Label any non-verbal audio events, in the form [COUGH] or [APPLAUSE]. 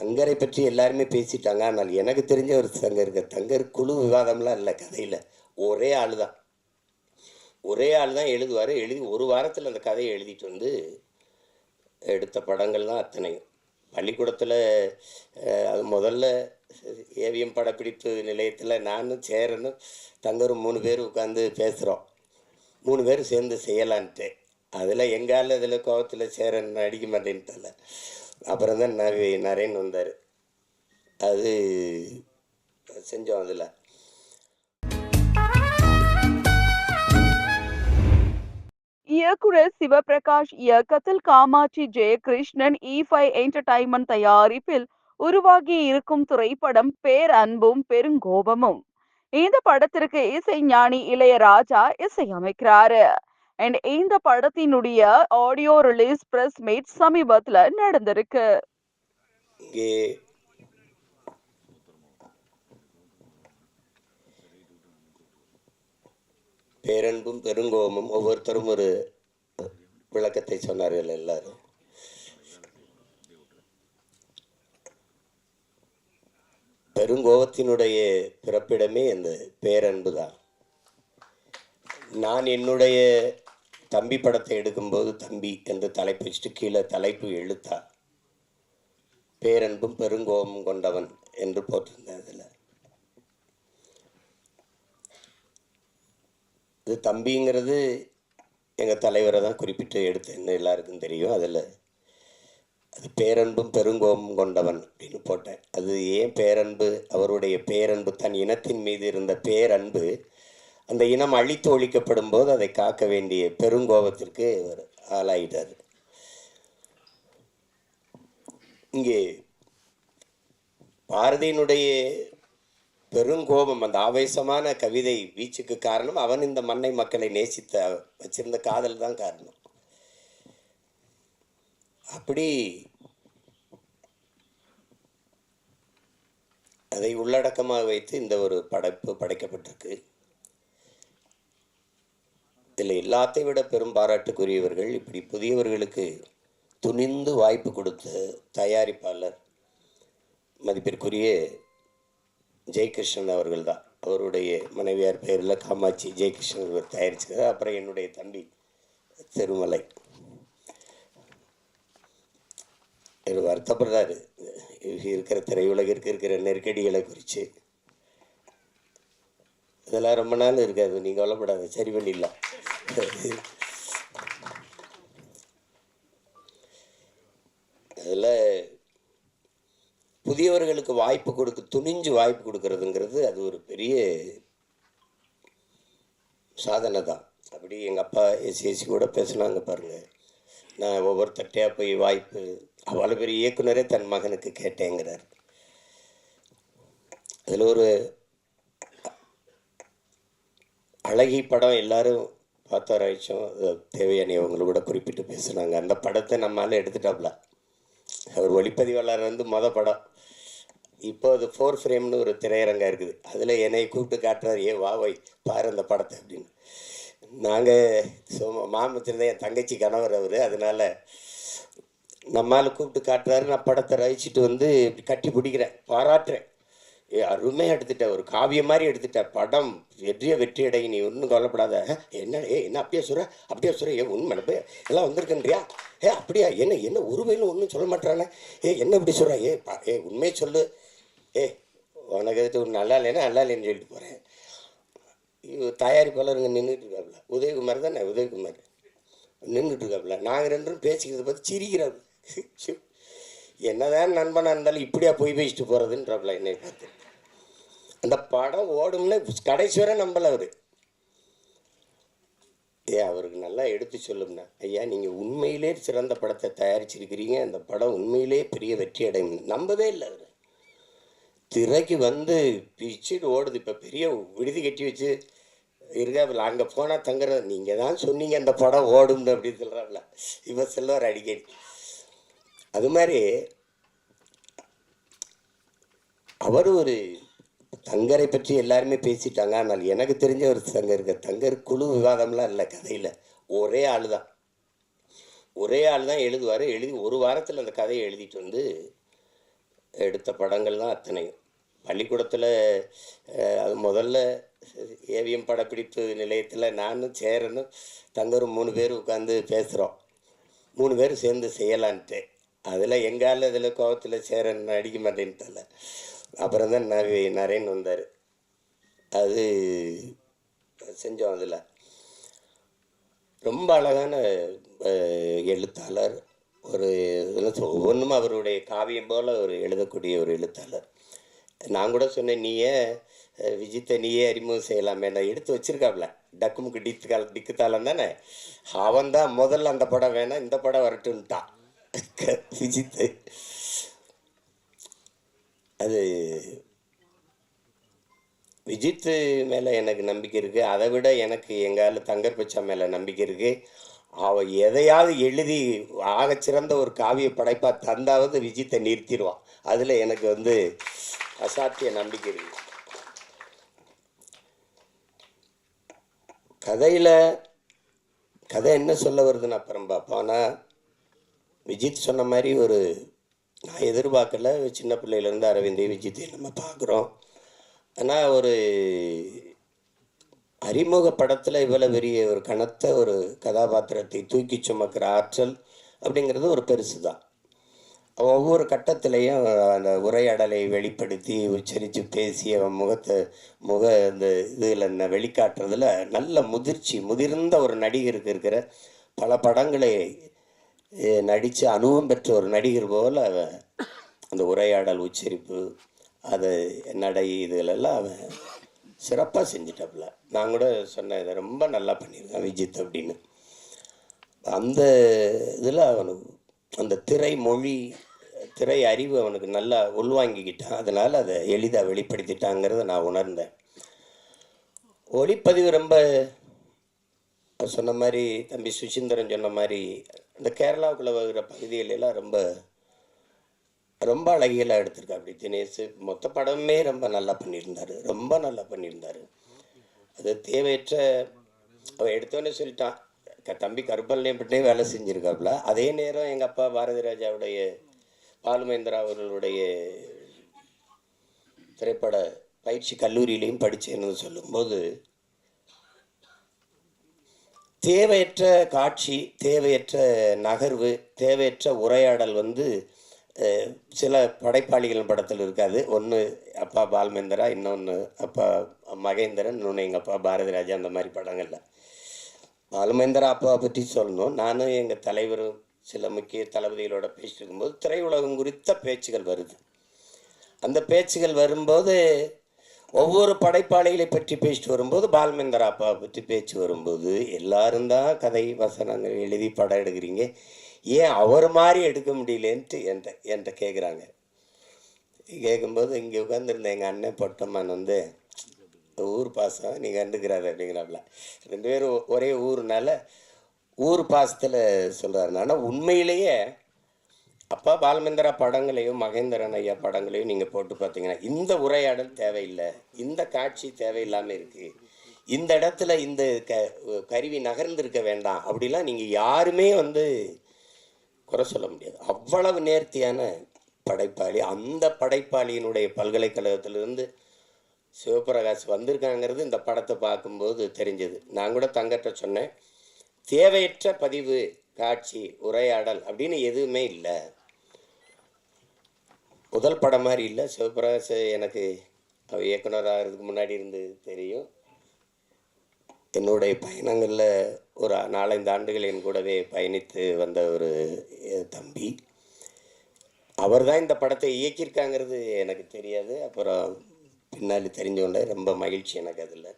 தங்கரை பற்றி எல்லாருமே பேசிட்டாங்க. ஆனால் எனக்கு தெரிஞ்ச ஒரு தங்கர் இருக்க தங்கர் குழு விவாதம்லாம் இல்லை கதையில். ஒரே ஆள் தான் ஒரே ஆள் தான் எழுதுவார். எழுதி ஒரு வாரத்தில் அந்த கதையை எழுதிட்டு வந்து எடுத்த படங்கள் தான் அத்தனையும். பள்ளிக்கூடத்தில் அது முதல்ல ஏவிஎம் படப்பிடிப்பு நிலையத்தில் நானும் சேரனும் தங்கரும் மூணு பேர் உட்காந்து பேசுகிறோம் மூணு பேர் சேர்ந்து செய்யலான்ட்டு. அதில் எங்கால இதில் கோபத்தில் சேரன் அடிக்க மாட்டேன்ட்டல. அப்புறம் தான் நவி நரேன் வந்தார். அது செஞ்சோம் அதில். இயக்குனர் சிவபிரகாஷ் இயக்கத்தில் Kamatchi Jayakrishnan E five entertainment தயாரிப்பில் உருவாகி இருக்கும் திரைப்படம் பேர் அன்பும் பெருங்கோபமும் இந்த படத்திற்கு இசை ஞானி இளையராஜா இசையமைக்கிறாரு. அண்ட் இந்த படத்தினுடைய ஆடியோ ரிலீஸ் பிரஸ் மீட் சமீபத்துல நடந்திருக்கு. இங்கே பேரன்பும் பெருங்கோமும் ஒவ்வொருத்தரும் ஒரு விளக்கத்தை சொன்னார்கள் எல்லாரும். பெருங்கோபத்தினுடைய பிறப்பிடமே அந்த பேரன்பு தான் நான் என்னுடைய தம்பி படத்தை எடுக்கும்போது தம்பி என்று தலைப்பு வச்சுட்டு கீழே தலைப்பு எழுத்தா. பேரன்பும் பெருங்கோபமும் கொண்டவன் என்று போட்டிருந்தேன் அதில். இது தம்பிங்கிறது எங்கள் தலைவரை தான் குறிப்பிட்டு எடுத்தேன்னு எல்லாருக்கும் தெரியும். அதில் அது பேரன்பும் பெருங்கோபம் கொண்டவன் அப்படின்னு போட்டேன். அது ஏன் பேரன்பு? அவருடைய பேரன்பு தன் இனத்தின் மீது இருந்த பேரன்பு அந்த இனம் அழித்து ஒழிக்கப்படும் போது அதை காக்க வேண்டிய பெருங்கோபத்திற்கு இவர் ஆளாயிட்டார். இங்கே பாரதியினுடைய பெருங்கோபம் அந்த ஆவேசமான கவிதை வீச்சுக்கு காரணம் அவன் இந்த மண்ணை மக்களை நேசித்த வச்சிருந்த காதல் தான் காரணம். அப்படி அதை உள்ளடக்கமாக வைத்து இந்த ஒரு படைப்பு படைக்கப்பட்டிருக்கு. இதில் எல்லாத்தை விட பெரும் பாராட்டுக்குரியவர்கள் இப்படி புதியவர்களுக்கு துணிந்து வாய்ப்பு கொடுத்த தயாரிப்பாளர் மதிப்பிற்குரிய ஜெயகிருஷ்ணன் அவர்கள் தான் அவருடைய மனைவியார் பெயரில் காமாட்சி ஜெயகிருஷ்ணன் அவர்கள் தயாரிச்சிருக்காரு. அப்புறம் என்னுடைய தம்பி திருமலை. வருத்தப்படுறாரு. இருக்கிற திரையுலகிற்கு இருக்கிற நெருக்கடிகளை குறித்து இதெல்லாம் ரொம்ப நாள் இருக்காது. நீங்கள் கவலைப்படாத. சரி பண்ணிடலாம். அதில் புதியவர்களுக்கு வாய்ப்பு கொடுக்க துணிஞ்சு வாய்ப்பு கொடுக்கறதுங்கிறது அது ஒரு பெரிய சாதனை தான். அப்படி எங்கள் அப்பா எஸ்சிஎஸ்சி கூட பேசுனாங்க பாருங்கள் நான் ஒவ்வொரு தட்டையாக போய் வாய்ப்பு அவ்வளோ பெரிய இயக்குனரே தன் மகனுக்கு கேட்டேங்கிறார். அதில் ஒரு அழகி படம் எல்லாரும் பார்த்த ஆராய்ச்சும் தேவையான இவங்களை கூட குறிப்பிட்டு பேசுனாங்க. அந்த படத்தை நம்மளால எடுத்துட்டாப்ல. அவர் ஒளிப்பதிவாளர் வந்து மொத படம். இப்போ அது ஃபோர் ஃப்ரேம்னு ஒரு திரையரங்கம் இருக்குது. அதில் என்னை கூப்பிட்டு காட்டுறாரு ஏ வா வை பாரு அந்த படத்தை அப்படின்னு. நாங்கள் சும்மா மாமத்திருந்த என் தங்கச்சி கணவர் அவர். அதனால் நம்மால் கூப்பிட்டு காட்டுறாரு. நான் படத்தை ரசிச்சுட்டு வந்து இப்படி கட்டி பிடிக்கிறேன். பாராட்டுறேன். அருமையாக எடுத்துட்ட ஒரு காவியம் மாதிரி எடுத்துட்ட படம் வெற்றிய வெற்றி அடை நீ ஒன்றும் கவலைப்படாத. என்ன ஏ என்ன அப்படியே சொல்ற அப்படியே சொல்ற ஏ உண்மை நினப்பு எல்லாம் வந்திருக்கன்றியா? ஏ அப்படியா? என்ன என்ன ஒரு ஒன்றும் சொல்ல மாட்டானே ஏ என்ன இப்படி சொல்ற? ஏ பா ஏ உண்மையை சொல்லு. ஏ உனக்கு எதுக்கு ஒரு நல்லா இல்லைன்னா நல்லா இல்லைன்னு சொல்லிட்டு போகிறேன் தயாரிப்பாளருங்க நின்றுட்டு இருக்காப்புல உதயகுமார் தானே? உதயகுமார். நின்றுட்டு இருக்காப்புல நாங்கள் ரெண்டும் பேசிக்கிறத பார்த்து சிரிக்கிறாரு என்னதான் நண்பனாக இருந்தாலும் இப்படியா போய் பேசிட்டு போகிறதுன்றாப்புல என்னை பார்த்து. அந்த படம் ஓடும்னு கடைசி வரை நம்பலை அவர். ஏ அவருக்கு நல்லா எடுத்து சொல்லும்னா ஐயா நீங்கள் உண்மையிலே சிறந்த படத்தை தயாரிச்சிருக்கிறீங்க. அந்த படம் உண்மையிலே பெரிய வெற்றி அடையும். நம்பவே இல்லை அவர். திரைக்கு வந்து பிச்சுட்டு ஓடுது. இப்போ பெரிய விடுதி கட்டி வச்சு இருக்கா அங்கே போனால் தங்குற நீங்கள் தான் சொன்னீங்க அந்த படம் ஓடும்னு அப்படின்னு சொல்கிறாப்புல இவ செல்வார் அடிக்கடி. அது மாதிரி அவர் ஒரு தங்கரை பற்றி எல்லாருமே பேசிட்டாங்க. ஆனால் எனக்கு தெரிஞ்ச ஒரு தங்கர் தங்கர் குழு விவாதம்லாம் இல்லை கதையில். ஒரே ஆள் தான் ஒரே ஆள் தான் எழுதுவார். எழுதி ஒரு வாரத்தில் அந்த கதையை எழுதிட்டு வந்து எடுத்த படங்கள் தான் அத்தனையும். பள்ளிக்கூடத்தில் அது முதல்ல ஏவிஎம் படப்பிடிப்பு நிலையத்தில் நானும் சேரனும் தங்கரும் மூணு பேர் உட்காந்து பேசுகிறோம் மூணு பேர் சேர்ந்து செய்யலான்ட்டு. அதில் எங்கால இதில் கோபத்தில் சேரன் அடிக்க மாட்டேன்ட்டல. அப்புறம் தான் நவி நரேன் வந்தார். அது செஞ்சோம் அதில். ரொம்ப அழகான எழுத்தாளர். ஒரு ஒவ்வொன்றும் அவருடைய காவியம் போல் ஒரு எழுதக்கூடிய ஒரு எழுத்தாளர். நான் கூட சொன்னேன் நீயே விஜித்தை நீயே அறிமுகம் செய்யலாமே. நான் எடுத்து வச்சிருக்காப்ல. டக்குமுக்கு டிக்கு கால டிக்கு தாளம் தானே? அவன் தான் முதல்ல அந்த படம் வேணாம் இந்த படம் வரட்டுன்ட்டான் [LAUGHS] விஜித்தை. அது விஜித்து மேலே எனக்கு நம்பிக்கை இருக்குது அதை விட எனக்கு எங்கால தங்கர் பச்சா மேலே நம்பிக்கை இருக்குது அவள் எதையாவது எழுதி ஆகச்சிறந்த ஒரு காவிய படைப்பா தந்தாவது விஜித்தை நிறுத்திடுவான் அதில் எனக்கு வந்து அசாத்திய நம்பிக்கை இருக்கு. கதையில் கதை என்ன சொல்ல வருதுன்னு அப்புறம் பார்ப்போம். ஆனால் விஜித் சொன்ன மாதிரி ஒரு நான் எதிர்பார்க்கல. சின்ன பிள்ளையிலேருந்து அரவிந்தை விஜயத்தை நம்ம பார்க்குறோம். ஆனால் ஒரு அறிமுக படத்தில் இவ்வளோ பெரிய ஒரு கனத்த ஒரு கதாபாத்திரத்தை தூக்கி சுமக்கிற ஆற்றல் அப்படிங்கிறது ஒரு பெருசு தான் ஒவ்வொரு கட்டத்திலையும் அந்த உரையாடலை வெளிப்படுத்தி உச்சரித்து பேசி அவன் முகத்தை முக அந்த இதில் வெளிக்காட்டுறதுல நல்ல முதிர்ச்சி முதிர்ந்த ஒரு நடிகருக்கு இருக்கிற பல படங்களை நடித்து அனுபவம் பெற்ற ஒரு நடிகர் போல் அவன். அந்த உரையாடல் உச்சரிப்பு அது நடை இதுகளெல்லாம் அவன் சிறப்பாக செஞ்சிட்டாப்புல. நான் கூட சொன்னேன் இதை ரொம்ப நல்லா பண்ணியிருக்கான் விஜித் அப்படின்னு. அந்த இதில் அவனுக்கு அந்த திரை மொழி திரை அறிவு அவனுக்கு நல்லா உள்வாங்கிக்கிட்டான். அதனால் அதை எளிதாக வெளிப்படுத்திட்டாங்கிறத நான் உணர்ந்தேன். ஒளிப்பதிவு ரொம்ப சொன்ன மாதிரி தம்பி சுசீந்திரன் சொன்ன மாதிரி இந்த கேரளாவுக்குள்ளே வருகிற பகுதிகளெல்லாம் ரொம்ப ரொம்ப அழகியலாக எடுத்திருக்கா அப்படி தினேஷ். மொத்த படமே ரொம்ப நல்லா பண்ணியிருந்தார். ரொம்ப நல்லா பண்ணியிருந்தார். அது தேவையற்ற அவன் எடுத்தோன்னே சொல்லிட்டான். க- தம்பி கருப்பல்லையும் வேலை செஞ்சுருக்காப்புல. அதே நேரம் எங்கள் அப்பா பாரதி ராஜாவுடைய பாலுமேந்திரா அவர்களுடைய திரைப்பட பயிற்சி கல்லூரியிலையும் படித்தேன்னு சொல்லும்போது தேவையற்ற காட்சி தேவையற்ற நகர்வு தேவையற்ற உரையாடல் வந்து சில படைப்பாளிகள் படத்தில் இருக்காது. ஒன்று அப்பா பால்மேந்திரா இன்னொன்று அப்பா மகேந்திரன் இன்னொன்று எங்கள் அப்பா பாரதி ராஜா அந்த மாதிரி படங்களில். பால்மேந்திரா அப்பாவை பற்றி சொல்லணும். நானும் எங்கள் தலைவரும் சில முக்கிய தளபதிகளோட பேசிட்டு இருக்கும்போது திரையுலகம் குறித்த பேச்சுகள் வருது. அந்த பேச்சுகள் வரும்போது ஒவ்வொரு படைப்பாளிகளை பற்றி பேசிட்டு வரும்போது பால்மேந்தர் அப்பாவை பற்றி பேச்சு வரும்போது எல்லாரும் தான் கதை வசனங்கள் எழுதி படம் எடுக்கிறீங்க. ஏன் அவர் மாதிரி எடுக்க முடியலன்ட்டு என்கிட்ட என்கிட்ட கேட்குறாங்க கேட்கும்போது இங்கே உட்காந்துருந்த எங்கள் அண்ணன் பொட்டம்மான் வந்து ஊர் பாசம் நீ கண்டுக்கிறாரு அப்படிங்கிறாப்புல ரெண்டு பேரும் ஒரே ஊர்னால ஊர் பாசத்தில் சொல்கிறாரு ஆனால் உண்மையிலேயே அப்பா பாலமேந்திரா படங்களையும் மகேந்திரன் ஐயா படங்களையும் நீங்கள் போட்டு பார்த்தீங்கன்னா இந்த உரையாடல் தேவையில்லை. இந்த காட்சி தேவையில்லாமல் இருக்குது இந்த இடத்துல இந்த க கருவி நகர்ந்திருக்க வேண்டாம் அப்படிலாம் நீங்கள் யாருமே வந்து குறை சொல்ல முடியாது. அவ்வளவு நேர்த்தியான படைப்பாளி. அந்த படைப்பாளியினுடைய பல்கலைக்கழகத்திலிருந்து சிவபிரகாஷ் வந்திருக்காங்கிறது இந்த படத்தை பார்க்கும்போது தெரிஞ்சது. நான் கூட தங்கட்ட சொன்னேன் தேவையற்ற பதிவு காட்சி உரையாடல் அப்படின்னு எதுவுமே இல்லை. முதல் படம் மாதிரி இல்லை. சிவபிரகாஷ் எனக்கு அவர் இயக்குனர் ஆகிறதுக்கு முன்னாடி இருந்து தெரியும். என்னுடைய பயணங்களில் ஒரு நாலஞ்சு ஆண்டுகள் என் கூடவே பயணித்து வந்த ஒரு தம்பி. அவர் தான் இந்த படத்தை இயக்கியிருக்காங்கிறது எனக்கு தெரியாது. அப்புறம் பின்னாடி தெரிஞ்சவொன்னே ரொம்ப மகிழ்ச்சி எனக்கு அதில்.